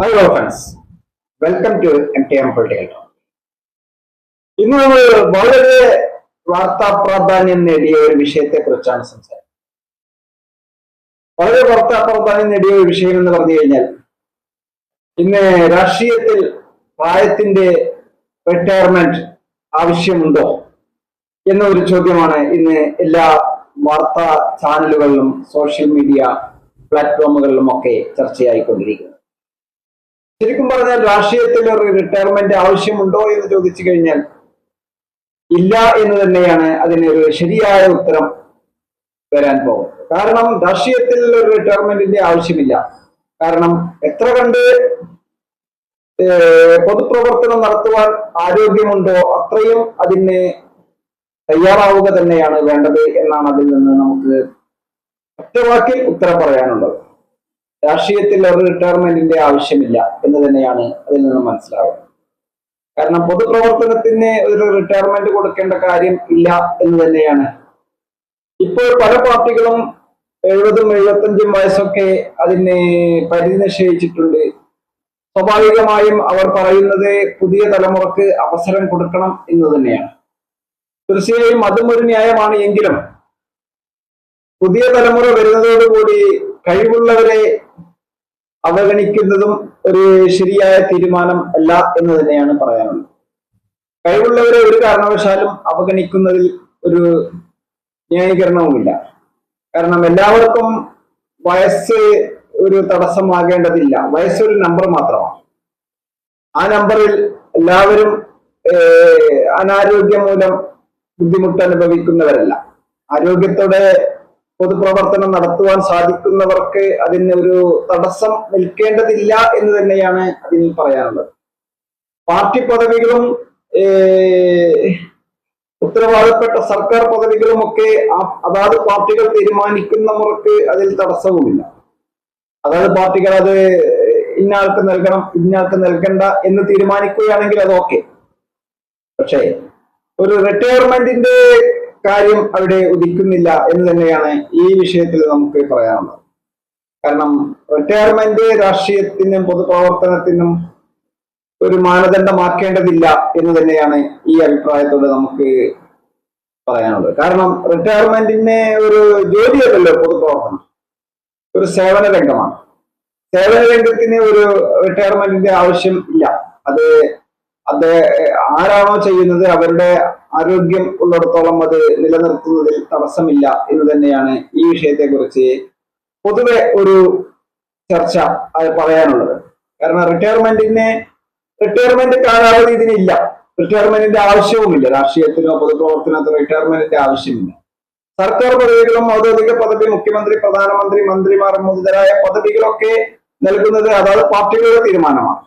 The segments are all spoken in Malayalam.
Hello friends welcome to M T M political ഇന്ന് നമ്മൾ വളരെ വാർത്താ പ്രാധാന്യം നേടിയ ഒരു വിഷയത്തെ കുറിച്ചാണ് സംസാരിക്കുന്നത്. വളരെ വാർത്താ പ്രാധാന്യം നേടിയ ഒരു വിഷയം എന്ന് പറഞ്ഞു കഴിഞ്ഞാൽ ഇന്ന് രാഷ്ട്രീയത്തിൽ പ്രായത്തിന്റെ റിട്ടയർമെന്റ് ആവശ്യമുണ്ടോ എന്ന ഒരു ചോദ്യമാണ് ഇന്ന് എല്ലാ വാർത്താ ചാനലുകളിലും സോഷ്യൽ മീഡിയ പ്ലാറ്റ്ഫോമുകളിലും ഒക്കെ ചർച്ചയായിക്കൊണ്ടിരിക്കുന്നത്. ശരിക്കും പറഞ്ഞാൽ രാഷ്ട്രീയത്തിൽ ഒരു റിട്ടയർമെന്റ് ആവശ്യമുണ്ടോ എന്ന് ചോദിച്ചു കഴിഞ്ഞാൽ ഇല്ല എന്ന് തന്നെയാണ് അതിനൊരു ശരിയായ ഉത്തരം വരാൻ പോകുന്നത്. കാരണം രാഷ്ട്രീയത്തിൽ ഒരു റിട്ടയർമെന്റിന്റെ ആവശ്യമില്ല. കാരണം എത്ര കണ്ട് പൊതുപ്രവർത്തനം നടത്തുവാൻ ആരോഗ്യമുണ്ടോ അത്രയും അതിന് തയ്യാറാവുക തന്നെയാണ് വേണ്ടത് എന്നാണ് അതിൽ നിന്ന് നമുക്ക് ഒറ്റവാക്കിൽ ഉത്തരം പറയാനുള്ളത്. രാഷ്ട്രീയത്തിൽ ഒരു റിട്ടയർമെന്റിന്റെ ആവശ്യമില്ല എന്ന് തന്നെയാണ് അതിൽ നിന്ന് മനസ്സിലാവുന്നത്. കാരണം പൊതുപ്രവർത്തനത്തിന് ഒരു റിട്ടയർമെന്റ് കൊടുക്കേണ്ട കാര്യം ഇല്ല എന്ന് തന്നെയാണ്. ഇപ്പോൾ പല പാർട്ടികളും എഴുപതും എഴുപത്തഞ്ചും വയസ്സൊക്കെ അതിന് പരിധി നിശ്ചയിച്ചിട്ടുണ്ട് സ്വാഭാവികമായും അവർ പറയുന്നത് പുതിയ തലമുറയ്ക്ക് അവസരം കൊടുക്കണം എന്ന് തന്നെയാണ്. തീർച്ചയായും അതും ഒരു ന്യായമാണ് എങ്കിലും പുതിയ തലമുറ വരുന്നതോടുകൂടി കഴിവുള്ളവരെ അവഗണിക്കുന്നതും ഒരു ശരിയായ തീരുമാനം അല്ല എന്ന് തന്നെയാണ് പറയാനുള്ളത്. കഴിവുള്ളവരെ ഒരു കാരണവശാലും അവഗണിക്കുന്നതിൽ ഒരു ന്യായീകരണവുമില്ല. കാരണം എല്ലാവർക്കും വയസ്സ് ഒരു തടസ്സമാകേണ്ടതില്ല. വയസ്സൊരു നമ്പർ മാത്രമാണ്. ആ നമ്പറിൽ എല്ലാവരും അനാരോഗ്യം മൂലം ബുദ്ധിമുട്ട് അനുഭവിക്കുന്നവരല്ല. ആരോഗ്യത്തോടെ പൊതുപ്രവർത്തനം നടത്തുവാൻ സാധിക്കുന്നവർക്ക് അതിന് ഒരു തടസ്സം നിൽക്കേണ്ടതില്ല എന്ന് തന്നെയാണ് അതിൽ പറയാനുള്ളത്. പാർട്ടി പദവികളും ഉത്തരവാദപ്പെട്ട സർക്കാർ പദവികളും ഒക്കെ അതാത് പാർട്ടികൾ തീരുമാനിക്കുന്ന മുറക്ക് അതിൽ തടസ്സവുമില്ല. അതായത് പാർട്ടികൾ അത് ഇന്നയാൾക്ക് നൽകണം ഇന്നയാൾക്ക് നൽകണ്ട എന്ന് തീരുമാനിക്കുകയാണെങ്കിൽ അത് ഓക്കെ. പക്ഷേ ഒരു റിട്ടയർമെന്റിന്റെ കാര്യം അവിടെ ഉദിക്കുന്നില്ല എന്ന് തന്നെയാണ് ഈ വിഷയത്തിൽ നമുക്ക് പറയാനുള്ളത്. കാരണം റിട്ടയർമെന്റ് രാഷ്ട്രീയത്തിനും പൊതുപ്രവർത്തനത്തിനും ഒരു മാനദണ്ഡമാക്കേണ്ടതില്ല എന്ന് തന്നെയാണ് ഈ അഭിപ്രായത്തോട് നമുക്ക് പറയാനുള്ളത്. കാരണം റിട്ടയർമെന്റിന് ഒരു ജോലിയല്ലല്ലോ പൊതുപ്രവർത്തനം. ഒരു സേവന രംഗമാണ് സേവന രംഗത്തിന് ഒരു റിട്ടയർമെന്റിന്റെ ആവശ്യം ഇല്ല. അത് അത് ആരാണോ ചെയ്യുന്നത് അവരുടെ ആരോഗ്യം ഉള്ളിടത്തോളം അത് നിലനിർത്തുന്നതിൽ തടസ്സമില്ല എന്ന് തന്നെയാണ് ഈ വിഷയത്തെക്കുറിച്ച് പൊതുവെ ഒരു ചർച്ച പറയാനുള്ളത്. കാരണം റിട്ടയർമെന്റിനെ റിട്ടയർമെന്റ് കാലാവധി ഇതിനില്ല. റിട്ടയർമെന്റിന്റെ ആവശ്യവുമില്ല. രാഷ്ട്രീയത്തിനോ പൊതുപ്രവർത്തനത്തിനോ റിട്ടയർമെന്റിന്റെ ആവശ്യമില്ല. സർക്കാർ പദവികളും ഔദ്യോഗിക പദവി മുഖ്യമന്ത്രി പ്രധാനമന്ത്രി മന്ത്രിമാർ മുതലായ പദവികളൊക്കെ നൽകുന്നത് അതായത് പാർട്ടികളുടെ തീരുമാനമാണ്.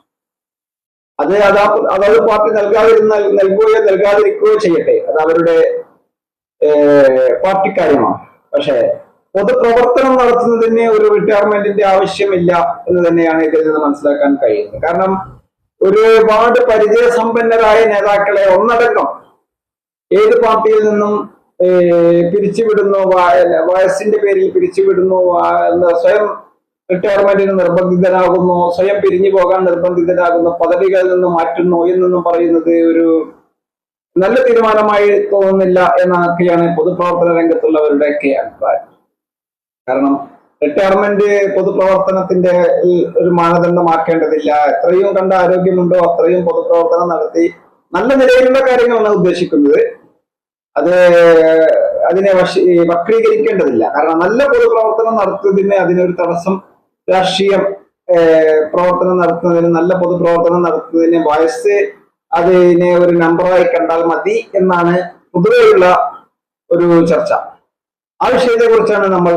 അത് അതാ അതാത് പാർട്ടി നൽകാതിരുന്നാൽ നൽകുകയോ നൽകാതിരിക്കുകയോ ചെയ്യട്ടെ. അത് അവരുടെ പാർട്ടി കാര്യമാണ്. പക്ഷേ പൊതുപ്രവർത്തനം നടത്തുന്നതിന് ഒരു റിട്ടയർമെന്റിന്റെ ആവശ്യമില്ല എന്ന് തന്നെയാണ് ഇതിൽ നിന്ന് മനസ്സിലാക്കാൻ കഴിയുന്നത്. കാരണം ഒരുപാട് പരിചയസമ്പന്നരായ നേതാക്കളെ ഒന്നടക്കം ഏത് പാർട്ടിയിൽ നിന്നും പിരിച്ചുവിടുന്നു വയസ്സിന്റെ പേരിൽ പിരിച്ചുവിടുന്നു സ്വയം റിട്ടയർമെന്റിന് നിർബന്ധിതനാകുന്നു സ്വയം പിരിഞ്ഞു പോകാൻ നിർബന്ധിതനാകുന്നു പദവികളിൽ നിന്ന് മാറ്റുന്നു എന്നൊന്നും പറയുന്നത് ഒരു നല്ല തീരുമാനമായി തോന്നുന്നില്ല എന്നൊക്കെയാണ് പൊതുപ്രവർത്തന രംഗത്തുള്ളവരുടെയൊക്കെ അഭിപ്രായം. കാരണം റിട്ടയർമെന്റ് പൊതുപ്രവർത്തനത്തിന്റെ ഒരു മാനദണ്ഡമാക്കേണ്ടതില്ല. എത്രയും കണ്ട ആരോഗ്യമുണ്ടോ അത്രയും പൊതുപ്രവർത്തനം നടത്തി നല്ല നിലയിലുള്ള കാര്യങ്ങളാണ് ഉദ്ദേശിക്കുന്നത്. അത് അതിനെ വക്രീകരിക്കേണ്ടതില്ല. കാരണം നല്ല പൊതുപ്രവർത്തനം നടത്തുന്നതിന് അതിനൊരു തടസ്സം രാഷ്ട്രീയം പ്രവർത്തനം നടത്തുന്നതിന് നല്ല പൊതുപ്രവർത്തനം നടത്തുന്നതിന് വയസ്സ് അതിനെ ഒരു നമ്പറായി കണ്ടാൽ മതി എന്നാണ് പൊതുവെയുള്ള ഒരു ചർച്ച. ആ വിഷയത്തെ കുറിച്ചാണ് നമ്മൾ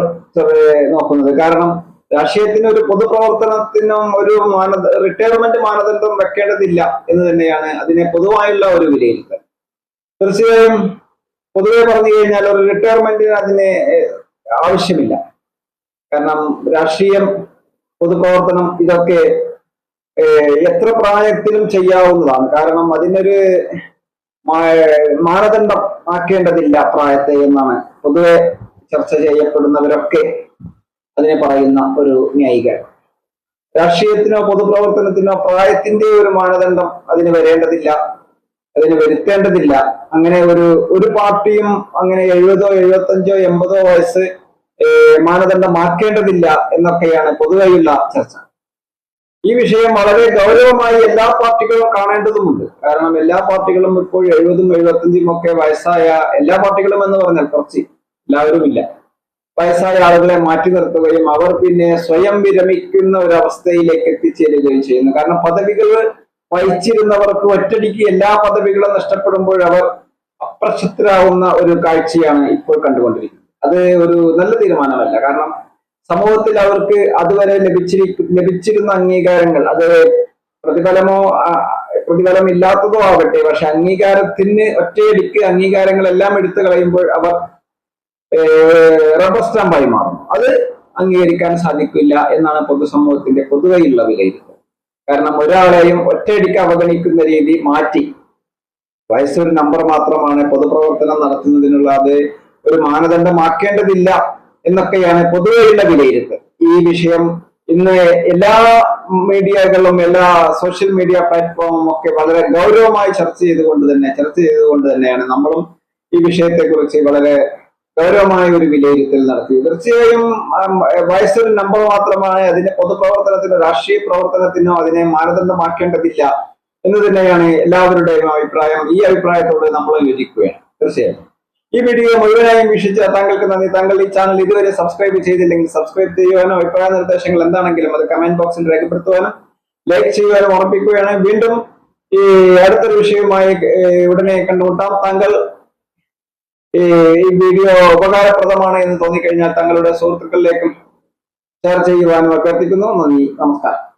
നോക്കുന്നത്. കാരണം രാഷ്ട്രീയത്തിന് ഒരു പൊതുപ്രവർത്തനത്തിനും ഒരു മാനദ റിട്ടയർമെന്റ് മാനദണ്ഡം വെക്കേണ്ടതില്ല എന്ന് തന്നെയാണ് അതിനെ പൊതുവായുള്ള ഒരു വിലയിരുത്തൽ. തീർച്ചയായും പൊതുവെ പറഞ്ഞു കഴിഞ്ഞാൽ ഒരു റിട്ടയർമെന്റിന് അതിന് ആവശ്യമില്ല. കാരണം രാഷ്ട്രീയം പൊതുപ്രവർത്തനം ഇതൊക്കെ എത്ര പ്രായത്തിലും ചെയ്യാവുന്നതാണ്. കാരണം അതിനൊരു മാനദണ്ഡം ആക്കേണ്ടതില്ല പ്രായത്തെ എന്നാണ്. പൊതുവെ ചർച്ച ചെയ്യപ്പെടുന്നവരൊക്കെ അതിനെ പറയുന്ന ഒരു ന്യായീകരണം രാഷ്ട്രീയത്തിനോ പൊതുപ്രവർത്തനത്തിനോ പ്രായത്തിന്റെ ഒരു മാനദണ്ഡം അതിന് വരേണ്ടതില്ല അതിന് വരുത്തേണ്ടതില്ല. അങ്ങനെ ഒരു ഒരു പാർട്ടിയും അങ്ങനെ എഴുപതോ എഴുപത്തഞ്ചോ എൺപതോ വയസ്സ് മാനദണ്ഡമാക്കേണ്ടതില്ല എന്നൊക്കെയാണ് പൊതുവെയുള്ള ചർച്ച. ഈ വിഷയം വളരെ ഗൗരവമായി എല്ലാ പാർട്ടികളും കാണേണ്ടതുമുണ്ട്. കാരണം എല്ലാ പാർട്ടികളും ഇപ്പോൾ എഴുപതും എഴുപത്തഞ്ചും ഒക്കെ വയസ്സായ എല്ലാ പാർട്ടികളും എന്ന് പറഞ്ഞാൽ കുറച്ച് എല്ലാവരും ഇല്ല വയസ്സായ ആളുകളെ മാറ്റി നിർത്തുകയും അവർ പിന്നെ സ്വയം വിരമിക്കുന്ന ഒരു അവസ്ഥയിലേക്ക് എത്തിച്ചേരുകയും ചെയ്യുന്നു. കാരണം പദവികൾ വഹിച്ചിരുന്നവർക്ക് ഒറ്റടിക്ക് എല്ലാ പദവികളും നഷ്ടപ്പെടുമ്പോൾ അവർ അപ്രശസ്തരാകുന്ന ഒരു കാഴ്ചയാണ് ഇപ്പോൾ കണ്ടുകൊണ്ടിരിക്കുന്നത്. അത് ഒരു നല്ല തീരുമാനമല്ല. കാരണം സമൂഹത്തിൽ അവർക്ക് അതുവരെ ലഭിച്ചിരി ലഭിച്ചിരുന്ന അംഗീകാരങ്ങൾ അത് പ്രതിഫലമോ പ്രതിഫലം ഇല്ലാത്തതോ ആവട്ടെ പക്ഷെ അംഗീകാരത്തിന് ഒറ്റയടിക്ക് അംഗീകാരങ്ങളെല്ലാം എടുത്തു കളയുമ്പോൾ അവർ റബ്ബർ സ്റ്റാമ്പായി മാറും അത് അംഗീകരിക്കാൻ സാധിക്കില്ല എന്നാണ് പൊതുസമൂഹത്തിന്റെ പൊതുവെയുള്ള വിലയിരുത്തൽ. കാരണം ഒരാളെയും ഒറ്റയടിക്ക് അവഗണിക്കുന്ന രീതി മാറ്റി. വയസ്സൊരു നമ്പർ മാത്രമാണ് പൊതുപ്രവർത്തനം നടത്തുന്നതിനുള്ള അത് ഒരു മാനദണ്ഡമാക്കേണ്ടതില്ല എന്നൊക്കെയാണ് പൊതുവെയുള്ള വിലയിരുത്തൽ. ഈ വിഷയം ഇന്ന് എല്ലാ മീഡിയകളും എല്ലാ സോഷ്യൽ മീഡിയ പ്ലാറ്റ്ഫോമും ഒക്കെ വളരെ ഗൗരവമായി ചർച്ച ചെയ്തുകൊണ്ട് തന്നെ ചർച്ച ചെയ്തുകൊണ്ട് തന്നെയാണ് നമ്മളും ഈ വിഷയത്തെക്കുറിച്ച് വളരെ ഗൗരവമായ ഒരു വിലയിരുത്തൽ നടത്തി. തീർച്ചയായും വയസ്സൊരു നമ്പർ മാത്രമായ അതിന്റെ പൊതുപ്രവർത്തനത്തിനോ രാഷ്ട്രീയ പ്രവർത്തനത്തിനോ അതിനെ മാനദണ്ഡമാക്കേണ്ടതില്ല എന്ന് തന്നെയാണ് എല്ലാവരുടെയും അഭിപ്രായം. ഈ അഭിപ്രായത്തോട് നമ്മൾ യോജിക്കുകയാണ്. തീർച്ചയായും. ഈ വീഡിയോ മുഴുവനായും വീക്ഷിച്ച താങ്കൾക്ക് നന്ദി. താങ്കൾ ഈ ചാനൽ ഇതുവരെ സബ്സ്ക്രൈബ് ചെയ്തില്ലെങ്കിൽ സബ്സ്ക്രൈബ് ചെയ്യുവാനോ അഭിപ്രായ നിർദ്ദേശങ്ങൾ എന്താണെങ്കിലും അത് കമന്റ് ബോക്സിൽ രേഖപ്പെടുത്തുവാനും ലൈക്ക് ചെയ്യുവാനും ഉറപ്പിക്കുകയാണ് വീണ്ടും ഈ അടുത്തൊരു വിഷയവുമായി ഉടനെ കണ്ടുമുട്ടാം. താങ്കൾ ഈ വീഡിയോ ഉപകാരപ്രദമാണ് എന്ന് തോന്നിക്കഴിഞ്ഞാൽ തങ്ങളുടെ സുഹൃത്തുക്കളിലേക്കും ഷെയർ ചെയ്യുവാനും അഭ്യർത്ഥിക്കുന്നു. നന്ദി. നമസ്കാരം.